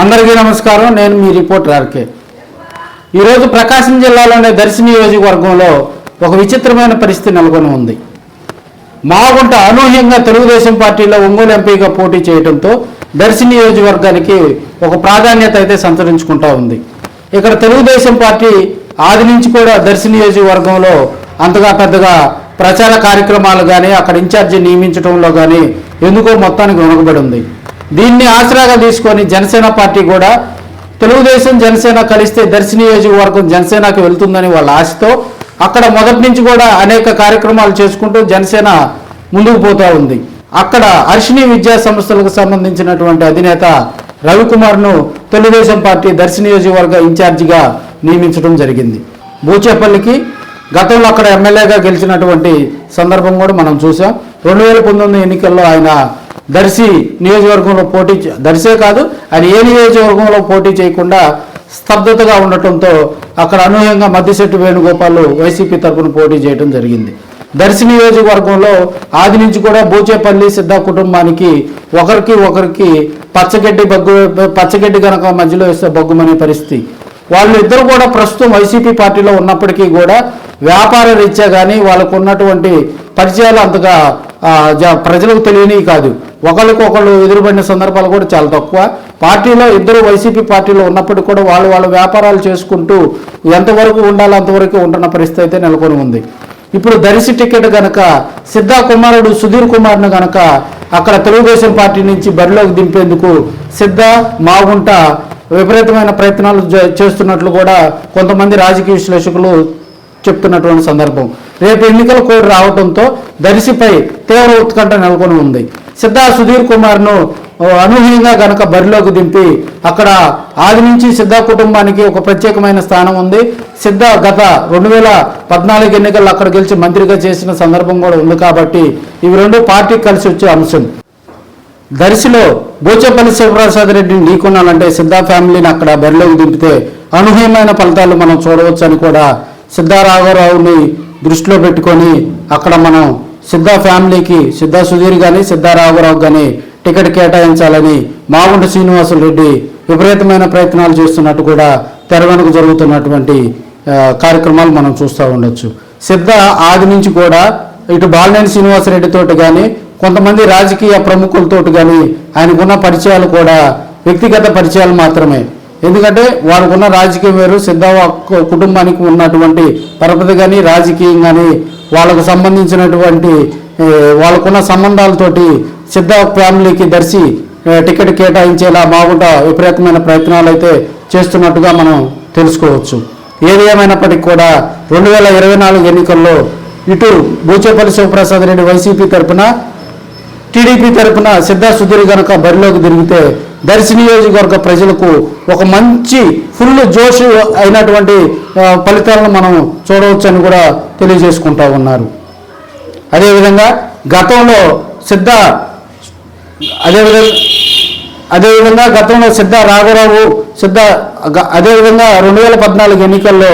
అందరికీ నమస్కారం. నేను మీ రిపోర్టర్ ఆర్కే. ఈరోజు ప్రకాశం జిల్లాలోని దర్శి నియోజకవర్గంలో ఒక విచిత్రమైన పరిస్థితి నెలకొని ఉంది. మాగుంట అనూహ్యంగా తెలుగుదేశం పార్టీలో ఒంగోలు ఎంపీగా పోటీ చేయడంతో దర్శి నియోజకవర్గానికి ఒక ప్రాధాన్యత అయితే సంతరించుకుంటా ఉంది. ఇక్కడ తెలుగుదేశం పార్టీ ఆది నుంచి కూడా దర్శి నియోజకవర్గంలో అంతగా పెద్దగా ప్రచార కార్యక్రమాలు కానీ అక్కడ ఇన్ఛార్జి నియమించడంలో కానీ ఎందుకో మొత్తానికి వెనుకబడి ఉంది. దీన్ని ఆసరాగా తీసుకొని జనసేన పార్టీ కూడా తెలుగుదేశం జనసేన కలిస్తే దర్శి నియోజకవర్గం జనసేనకి వెళ్తుందని వాళ్ళ ఆశతో అక్కడ మొదటి నుంచి కూడా అనేక కార్యక్రమాలు చేసుకుంటూ జనసేన ముందుకు పోతూ ఉంది. అక్కడ అర్షిని విద్యా సంస్థలకు సంబంధించినటువంటి అధినేత రవికుమార్ను తెలుగుదేశం పార్టీ దర్శి నియోజకవర్గ ఇన్ఛార్జిగా నియమించడం జరిగింది. బూచేపల్లికి గతంలో అక్కడ ఎమ్మెల్యేగా గెలిచినటువంటి సందర్భం కూడా మనం చూసాం. రెండు వేల పంతొమ్మిది ఎన్నికల్లో ఆయన దర్శి నియోజకవర్గంలో పోటీ దర్శే కాదు ఆయన ఏ నియోజకవర్గంలో పోటీ చేయకుండా స్తబ్దతగా ఉండటంతో అక్కడ అనూహ్యంగా మద్దిశెట్టి వేణుగోపాల్ వైసీపీ తరఫున పోటీ చేయడం జరిగింది. దర్శి నియోజకవర్గంలో ఆది నుంచి కూడా బూచేపల్లి సిద్ధ కుటుంబానికి ఒకరికి ఒకరికి పచ్చగడ్డి బగ్గు పచ్చగడ్డి కనుక మధ్యలో వేస్తే బగ్గుమనే పరిస్థితి. వాళ్ళు ఇద్దరు కూడా ప్రస్తుతం వైసీపీ పార్టీలో ఉన్నప్పటికీ కూడా వ్యాపార రీత్యా కానీ వాళ్ళకు ఉన్నటువంటి పరిచయాలు అంతగా ప్రజలకు తెలియనివి కాదు. ఒకరికొకళ్ళు ఎదురుపడిన సందర్భాలు కూడా చాలా తక్కువ. పార్టీలో ఇద్దరు వైసీపీ పార్టీలో ఉన్నప్పటికీ కూడా వాళ్ళు వాళ్ళ వ్యాపారాలు చేసుకుంటూ ఎంతవరకు ఉండాలో అంతవరకు ఉంటున్న పరిస్థితి అయితే నెలకొని ఉంది. ఇప్పుడు దరిసి టికెట్ గనక సిద్ధా కుమారుడు సుధీర్ కుమార్ను గనక అక్కడ తెలుగుదేశం పార్టీ నుంచి బరిలోకి దింపేందుకు సిద్ధ మాగుంట విపరీతమైన ప్రయత్నాలు జ- చేస్తున్నట్లు కూడా కొంతమంది రాజకీయ విశ్లేషకులు చెప్తున్నటువంటి సందర్భం. రేపు ఎన్నికల కోడ్ రావడంతో దరిసిపై తీవ్ర ఉత్కంఠ నెలకొని ఉంది. సిద్ధా సుధీర్ కుమార్ను అనూహ్యంగా గనక బరిలోకి దింపి అక్కడ ఆది నుంచి సిద్ధా కుటుంబానికి ఒక ప్రత్యేకమైన స్థానం ఉంది. సిద్ధ గత రెండు వేల పద్నాలుగు ఎన్నికల్లో అక్కడ గెలిచి మంత్రిగా చేసిన సందర్భం కూడా ఉంది కాబట్టి ఇవి రెండు పార్టీకి కలిసి వచ్చే అంశం. దర్శిలో బోచేపల్లి శివప్రసాద్ రెడ్డిని ఢీకొనాలంటే సిద్ధ ఫ్యామిలీని అక్కడ బరిలోకి దింపితే అనూహ్యమైన ఫలితాలు మనం చూడవచ్చు అని కూడా సిద్ధ రాఘవరావుని దృష్టిలో పెట్టుకొని అక్కడ మనం సిద్ధా ఫ్యామిలీకి సిద్ధ సుధీర్ కానీ సిద్ధ రాఘవరావు కానీ టికెట్ కేటాయించాలని మాగుంట శ్రీనివాసులు రెడ్డి విపరీతమైన ప్రయత్నాలు చేస్తున్నట్టు కూడా తెర జరుగుతున్నటువంటి కార్యక్రమాలు మనం చూస్తూ ఉండొచ్చు. సిద్ధ ఆది నుంచి కూడా ఇటు బాలినేని శ్రీనివాసరెడ్డితోటి కానీ కొంతమంది రాజకీయ ప్రముఖులతోటి కానీ ఆయనకున్న పరిచయాలు కూడా వ్యక్తిగత పరిచయాలు మాత్రమే. ఎందుకంటే వారికున్న రాజకీయం వేరు సిద్ధవ కుటుంబానికి ఉన్నటువంటి పరపతి కానీ రాజకీయం కానీ వాళ్ళకు సంబంధించినటువంటి వాళ్ళకున్న సంబంధాలతోటి సిద్ధ ఫ్యామిలీకి దర్శి టికెట్ కేటాయించేలా మాగుంట విపరీతమైన ప్రయత్నాలు అయితే చేస్తున్నట్టుగా మనం తెలుసుకోవచ్చు. ఏది ఏమైనప్పటికీ కూడా రెండు వేల ఇరవై నాలుగు ఎన్నికల్లో ఇటు బూచేపల్లి శివప్రసాద్ రెడ్డి వైసీపీ తరఫున టీడీపీ తరపున సిద్ధా సుధీర్ గనక బరిలోకి తిరిగితే దర్శి నియోజకవర్గ ప్రజలకు ఒక మంచి ఫుల్ జోష్ అయినటువంటి ఫలితాలను మనం చూడవచ్చని కూడా తెలియజేసుకుంటా ఉన్నారు. అదేవిధంగా గతంలో సిద్ధ అదేవిధంగా అదేవిధంగా గతంలో సిద్ధ రాఘవరావు సిద్ధ గ- అదేవిధంగా రెండు వేల పద్నాలుగు ఎన్నికల్లో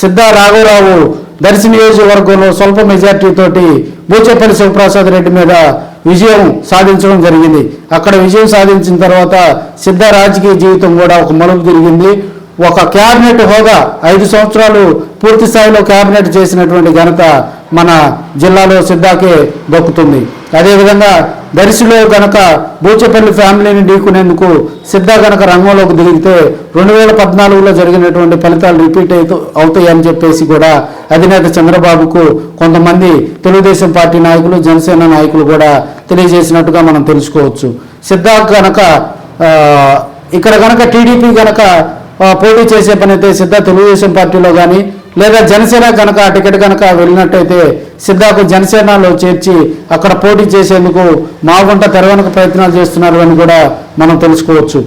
సిద్ధ రాఘవరావు దర్శి నియోజకవర్గంలో స్వల్ప మెజార్టీ తోటి బూచేపల్లి శివప్రసాద్ రెడ్డి మీద విజయం సాధించడం జరిగింది. అక్కడ విజయం సాధించిన తర్వాత సిద్ధ రాజకీయ జీవితం కూడా ఒక మలుపు తిరిగింది. ఒక క్యాబినెట్ హోదా ఐదు సంవత్సరాలు పూర్తి స్థాయిలో క్యాబినెట్ చేసినటువంటి ఘనత మన జిల్లాలో సిద్ధాకే దక్కుతుంది. అదేవిధంగా దర్శిలో గనక బూచపల్లి ఫ్యామిలీని ఢీకునేందుకు సిద్ధ గనక రంగంలోకి దిగితే రెండు వేల పద్నాలుగులో జరిగినటువంటి ఫలితాలు రిపీట్ అవుతూ అవుతాయని చెప్పేసి కూడా అధినేత చంద్రబాబుకు కొంతమంది తెలుగుదేశం పార్టీ నాయకులు జనసేన నాయకులు కూడా తెలియజేసినట్టుగా మనం తెలుసుకోవచ్చు. సిద్ధ గనక ఇక్కడ గనక టీడీపీ గనక పోటీ చేసే పని అయితే సిద్ధ తెలుగుదేశం పార్టీలో కానీ లేదా జనసేన కనుక ఆ టికెట్ కనుక వెళ్ళినట్టయితే సిద్ధాకు జనసేనలో చేర్చి అక్కడ పోటీ చేసేందుకు మాగుంట తెరవనక ప్రయత్నాలు చేస్తున్నారు అని కూడా మనం తెలుసుకోవచ్చు.